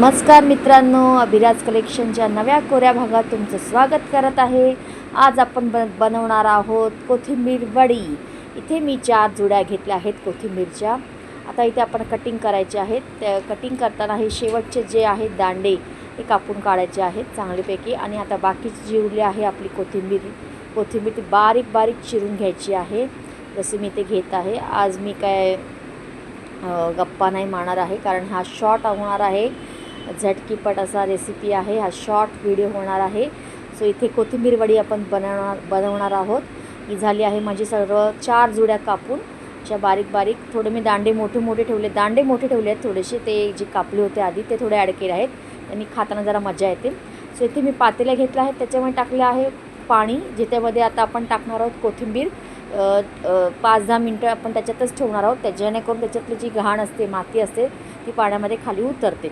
नमस्कार मित्रांनो अभिराज कलेक्शनच्या नव्या कोऱ्या भागात तुमचं स्वागत करत आहे. आज आपण बन बनवणार आहोत कोथिंबीर वडी. इथे मी चार जुड्या घेतल्या आहेत कोथिंबीरच्या. आता इथे आपण कटिंग करायचे आहेत. त्या कटिंग करताना हे शेवटचे जे आहेत दांडे हे कापून काढायचे आहेत चांगल्यापैकी आणि आता बाकीची जी उरली आहे आपली कोथिंबीर कोथिंबीर ती बारीक बारीक चिरून घ्यायची आहे. जसे मी ते घेत आहे. आज मी काय गप्पा नाही मारणार आहे कारण हा शॉर्ट होणार आहे. झटकीपट असा रेसिपी आहे. हा शॉर्ट व्हिडिओ होणार आहे. सो इथे कोथिंबीर वडी आपण बनवणार बनवणार आहोत. ही झाली आहे माझी सर्व चार जुड्या कापून. अशा बारीक बारीक थोडे मी दांडे मोठे मोठे ठेवले. दांडे मोठे ठेवले आहेत. थोडेसे ते जे कापले होते आधी ते थोडे ॲड केले आहेत. त्यांनी खाताना जरा मजा येते. सो इथे मी पातेल्या घेतल्या आहेत. त्याच्यामध्ये टाकले आहे पाणी ज्याच्यामध्ये आता आपण टाकणार आहोत कोथिंबीर. पाच दहा मिनटं आपण त्याच्यातच ठेवणार आहोत. त्या जेणेकरून त्याच्यातली जी घाण असते माती असते ती पाण्यामध्ये खाली उतरते.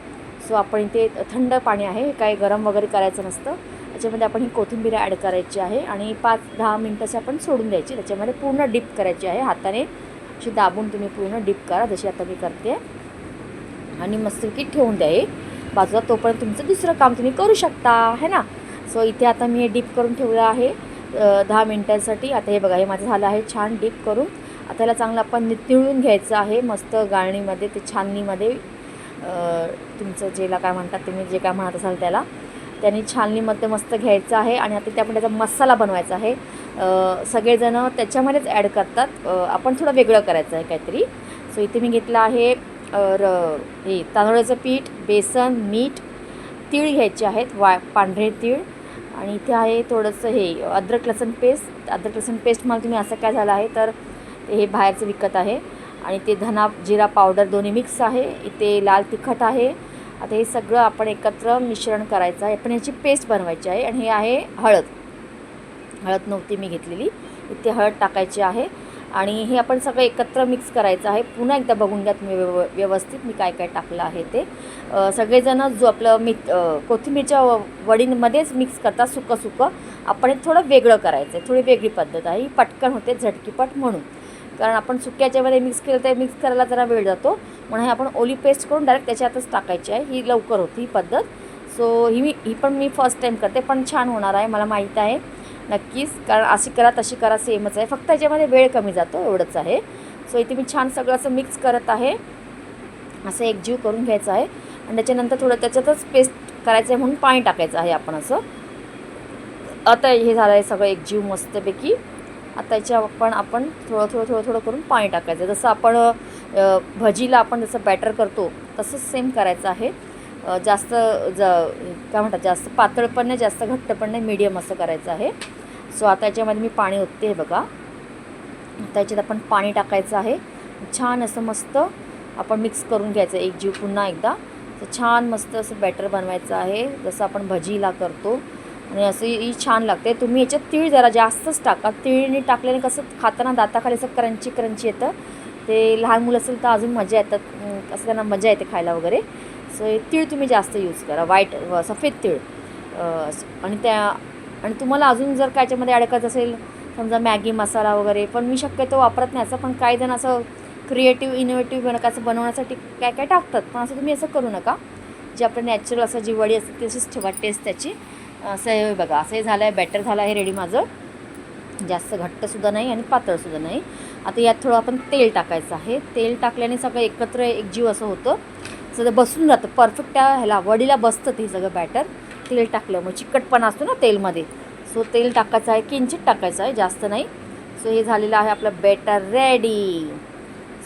सो आपण इथे थंड पाणी आहे हे काही गरम वगैरे करायचं नसतं. त्याच्यामध्ये आपण ही कोथिंबीर ॲड करायची आहे आणि पाच दहा मिनटाचे आपण सोडून द्यायची. त्याच्यामध्ये पूर्ण डिप करायची आहे. हाताने अशी दाबून तुम्ही पूर्ण डिप करा. जशी आता मी करते. आणि मस्तपैकी ठेवून द्या हे. बाजूला तोपर्यंत तुमचं दुसरं काम तुम्ही करू शकता. है ना? सो इथे आता मी हे डीप करून ठेवलं आहे. दहा मिनटांसाठी. आता हे बघा हे माझं झालं आहे छान डीप करून. आता याला चांगलं आपण नितळून घ्यायचं आहे. मस्त गाळणीमध्ये ते छाननीमध्ये तुमचं जेला काय म्हणतात तुम्ही जे काय म्हणत असाल त्याला. त्यांनी छाननीमध्ये मस्त घ्यायचं आहे आणि आता ते आपण त्याचा मसाला बनवायचा आहे. सगळेजणं त्याच्यामध्येच ॲड करतात. आपण थोडं वेगळं करायचं आहे काहीतरी. सो इथे मी घेतलं आहे र हे तांदळाचं पीठ बेसन मीठ तीळ घ्यायचे आहेत वा पांढरे तीळ. आणि इथे आहे थोडंसं हे अद्रक लसण पेस्ट अद्रक लसण पेस्ट मला तुम्ही असं काय झालं आहे तर हे बाहेरचं विकत आहे. आणि ते धना जिरा पावडर दोन्ही मिक्स आहे. इथे लाल तिखट आहे. आता हे सगळं आपण एकत्र मिश्रण करायचं आहे. पण याची पेस्ट बनवायची आहे आणि हे आहे हळद. हळद नव्हती मी घेतलेली. इथे हळद टाकायची आहे. आणि हे आपण सगळं एकत्र मिक्स करायचं आहे. पुन्हा एकदा बघून घ्या तुम्ही व्यव व्यवस्थित मी काय काय टाकलं आहे ते. सगळेजण सगळेजणं जो आपलं मी कोथिंबीरच्या व- वडींमध्येच मिक्स करतात सुकं सुकं. आपण हे थोडं वेगळं करायचं आहे. थोडी वेगळी पद्धत आहे. ही पटकन होते झटकीपट म्हणून. कारण आपण सुक्याच्यामध्ये मिक्स केलं तर मिक्स करायला जरा वेळ जातो. म्हणून हे आपण ओली पेस्ट करून डायरेक्ट त्याच्यातच टाकायची आहे. ही लवकर होती ही पद्धत. सो ही मी ही पण मी फर्स्ट टाईम करते पण छान होणार आहे मला माहीत आहे. नक्कीच कारण अशी करा तशी करा सेमच आहे. फक्त याच्यामध्ये वेळ कमी जातो एवढंच आहे. सो इथे मी छान सगळं असं मिक्स करत आहे. असं एकजीव करून घ्यायचं आहे. आणि त्याच्यानंतर थोडं त्याच्यातच पेस्ट करायचं आहे म्हणून पाणी टाकायचं आहे आपण असं. आता हे झालं आहे सगळं एकजीव मस्तपैकी. आता याच्या आपण आपण थोडं थोडं थोडं थोडं करून पाणी टाकायचं. जसं आपण भजीला आपण जसं बॅटर करतो तसंच सेम करायचं आहे. जास्त ज काय म्हणतात जास्त पातळ पण नाही जास्त घट्ट पण नाही मीडियम असं करायचं आहे. सो आता याच्यामध्ये मी पाणी ओतते आहे बघा. आता याच्यात आपण पाणी टाकायचं आहे. छान असं मस्त आपण मिक्स करून घ्यायचं एक जीव पुन्हा एकदा. तर छान मस्त असं बॅटर बनवायचं आहे. जसं आपण भजीला करतो आणि असं ही छान लागते. तुम्ही याच्यात तीळ जरा जास्तच टाका. तीळने टाकल्याने कसं खाताना दाताखाली असं क्रंची क्रंची येतं. ते लहान मुलं असेल तर अजून मजा येतात. असं त्यांना मजा येते खायला वगैरे. सो तीळ तुम्ही जास्त यूज करा. व्हाईट व सफेद तीळ. आणि त्या आणि तुम्हाला अजून जर काय याच्यामध्ये ॲड असेल समजा मॅगी मसाला वगैरे पण मी शक्यतो वापरत नाही असं पण काही जण असं क्रिएटिव्ह इनोव्हेटिव्ह बनकाचं बनवण्यासाठी काय काय टाकतात. पण असं तुम्ही असं करू नका. जे आपलं नॅचरल असं जी वडी असते तशीच ठेवा टेस्ट त्याची. असं हे बघा असं हे झालं आहे बॅटर झालं आहे रेडी माझं. जास्त घट्टसुद्धा नाही आणि पातळसुद्धा नाही. आता यात थोडं आपण तेल टाकायचं आहे. तेल टाकल्याने सगळं एकत्र एकजीव असं होतं. सगळं बसून जातं परफेक्ट त्या ह्याला वडीला बसतं ते सगळं बॅटर तेल टाकलं मग चिकटपणा असतो ना तेलमध्ये. सो तेल टाकायचं आहे किंचित टाकायचं आहे जास्त नाही. सो हे झालेलं आहे आपलं बॅटर रेडी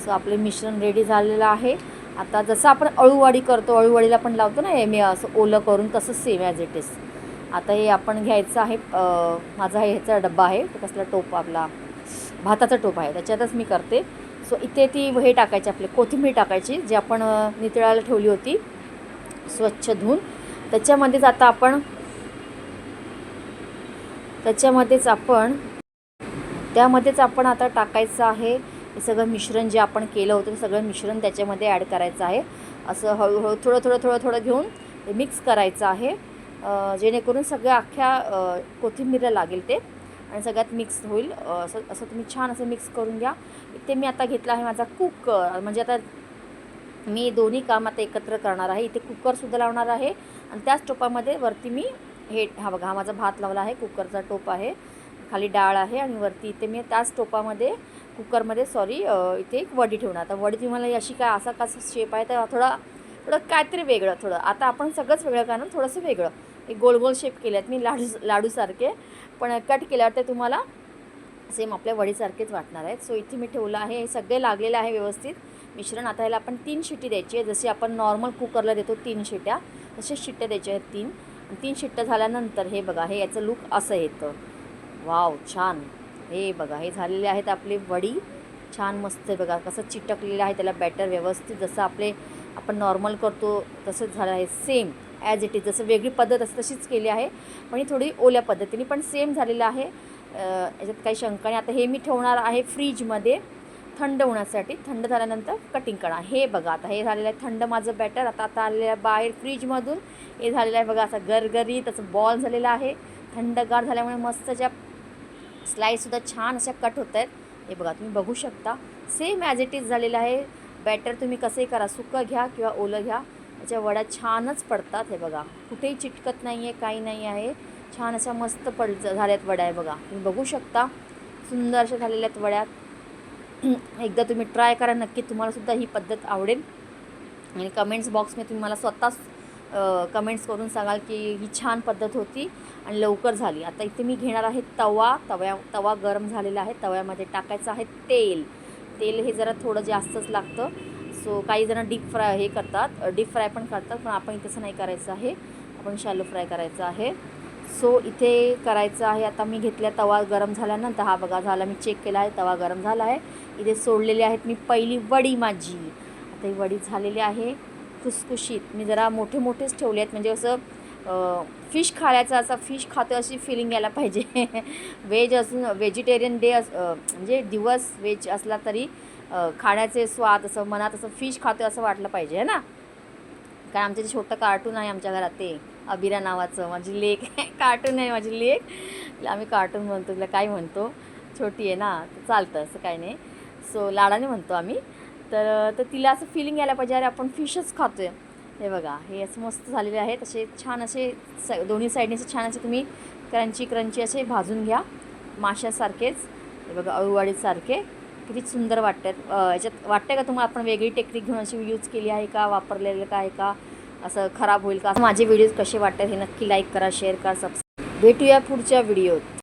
सो आपले मिश्रण रेडी झालेलं आहे. आता जसं आपण अळूवडी करतो अळूवडीला पण लावतो ना हे मी असं ओलं करून तसं सेम ॲज इट इज आता हे आपण घ्यायचं आहे माझा हे ह्याचा डब्बा आहे तो कसला टोप आपला भाताचा टोप आहे त्याच्यातच मी करते. सो इथे ती हे टाकायची आपली कोथिंबीर टाकायची जी आपण नितळायला ठेवली होती स्वच्छ धुवून. त्याच्यामध्येच आता आपण त्याच्यामध्येच आपण त्यामध्येच आपण आता टाकायचं आहे हे सगळं मिश्रण जे आपण केलं होतं ते सगळं मिश्रण त्याच्यामध्ये ॲड करायचं आहे. असं हळूहळू थोडं थोडं थोडं थोडं घेऊन ते मिक्स करायचं आहे. जेणेकरून सगळ्या अख्ख्या कोथिंबीरला लागेल ते आणि सगळ्यात मिक्स होईल. असं असं तुम्ही छान असं मिक्स करून घ्या. इथे मी आता घेतला आहे माझा कुकर म्हणजे आता मी दोन्ही काम आता एकत्र करणार आहे. इथे कुकरसुद्धा लावणार आहे आणि त्याच टोपामध्ये वरती मी हे हा बघा हा माझा भात लावला आहे. कुकरचा टोप आहे. खाली डाळ आहे आणि वरती इथे मी त्याच टोपामध्ये कुकरमध्ये सॉरी इथे एक वडी ठेवणार. आता वडी तुम्हाला अशी काय असा कसा शेप आहे? तर थोडा थोडं काहीतरी वेगळं थोडं. आता आपण सगळंच वेगळं करणार थोडंसं वेगळं. हे गोल गोल शेप केले आहेत मी लाडू लाडूसारखे पण कट केल्यावर ते तुम्हाला सेम आपल्या वडीसारखेच वाटणार आहेत. सो इथे मी ठेवलं आहे. हे सगळे लागलेलं आहे व्यवस्थित. मिश्रण आता ह्याला आपण तीन शिट्टी द्यायची आहे. जशी आपण नॉर्मल कुकरला देतो तीन शिट्ट्या तसेच शिट्ट्या द्यायच्या आहेत तीन. तीन शिट्ट्या झाल्यानंतर हे बघा हे याचं लुक असं येतं. वाव छान. हे बघा हे झालेले आहेत आपली वडी. छान मस्त आहे बघा कसं चिटकलेलं आहे त्याला बॅटर व्यवस्थित. जसं आपले आपण नॉर्मल करतो तसंच झालं आहे सेम ॲज इट इज जसं वेगळी पद्धत असं तशीच केली आहे. पण ही थोडी ओल्या पद्धतीने पण सेम झालेलं आहे. याच्यात काही शंका नाही. आता हे मी ठेवणार आहे फ्रीजमध्ये थंड होण्यासाठी. थंड झाल्यानंतर कटिंग करा. हे बघा आता हे झालेलं आहे थंड माझं बॅटर आता आता आलेलं आहे बाहेर फ्रीजमधून हे झालेलं आहे बघा असं गरगरी त्याचं बॉल झालेलं आहे. थंडगार झाल्यामुळे मस्त ज्या स्लाईससुद्धा छान अशा कट होत आहेत. हे बघा तुम्ही बघू शकता. सेम ॲज इट इज झालेलं आहे. बॅटर तुम्ही कसंही करा. सुकं घ्या किंवा ओलं घ्या. त्याच्या वड्या छानच पडतात हे बघा. कुठेही चिटकत नाही आहे काही नाही आहे छान अशा मस्त पड झाल्यात वड्या आहे बघा. तुम्ही बघू शकता. सुंदर अशा झालेल्या आहेत वड्या. एकदा तुम्ही ट्राय करा. नक्की तुम्हाला सुद्धा ही पद्धत आवडेल. आणि कमेंट्स बॉक्समध्ये तुम्ही मला स्वतःच कमेंट्स करून सांगाल की ही छान पद्धत होती आणि लवकर झाली. आता इथे मी घेणार आहे तवा. तव्या तवा गरम झालेला आहे. तव्यामध्ये टाकायचं आहे तेल. तेल हे जरा थोडं जास्तच लागतं. सो काही जण डीप फ्राय हे करतात. डीप फ्राय पण करतात पण आपण तसं नाही करायचं आहे. आपण शॅलो फ्राय करायचं आहे. सो इथे करायचं आहे आता मी घेतल्या तवा गरम झाल्यानंतर हा बघा झाला मी चेक केला आहे तवा गरम झाला आहे. इथे सोडलेले आहेत मी पहिली वडी माझी. आता ही वडी झालेली आहे खुसखुशीत. मी जरा मोठे मोठेच ठेवले आहेत म्हणजे असं फिश खायचा असं फिश खातो अशी फिलिंग यायला पाहिजे. व्हेज असून व्हेजिटेरियन डे अस म्हणजे दिवस व्हेज असला तरी खाण्याचे स्वाद असं मनात असं फिश खातो असं वाटलं पाहिजे है ना? कारण आमचं जे छोटं कार्टून आहे आमच्या घरात ते अबिरा नावाचं माझी लेक. कार्टून आहे माझी लेक. आम्ही कार्टून म्हणतो तिला काय म्हणतो? छोटी आहे ना तर चालतं असं काही नाही. सो लाडाने म्हणतो आम्ही. तर तर तिला असं फिलिंग यायला पाहिजे अरे आपण फिशच खातो आहे हे बघा हे असं मस्त झालेले आहे तसे छान असे स दोन्ही साईडने असे छान असे तुम्ही क्रंची क्रंची असे भाजून घ्या. माशासारखेच. हे बघा अळूवाडीसारखे. किती सुंदर वाटतात याच्यात वाटतं का तुम्हाला आपण वेगळी टेक्निक घेऊन अशी यूज केली आहे का? वापरलेलं का आहे का? असं खराब होईल का? माझे व्हिडिओज कसे वाटतात हे नक्की लाईक करा शेअर करा सबस्क्राईब भेटूया पुढच्या व्हिडिओत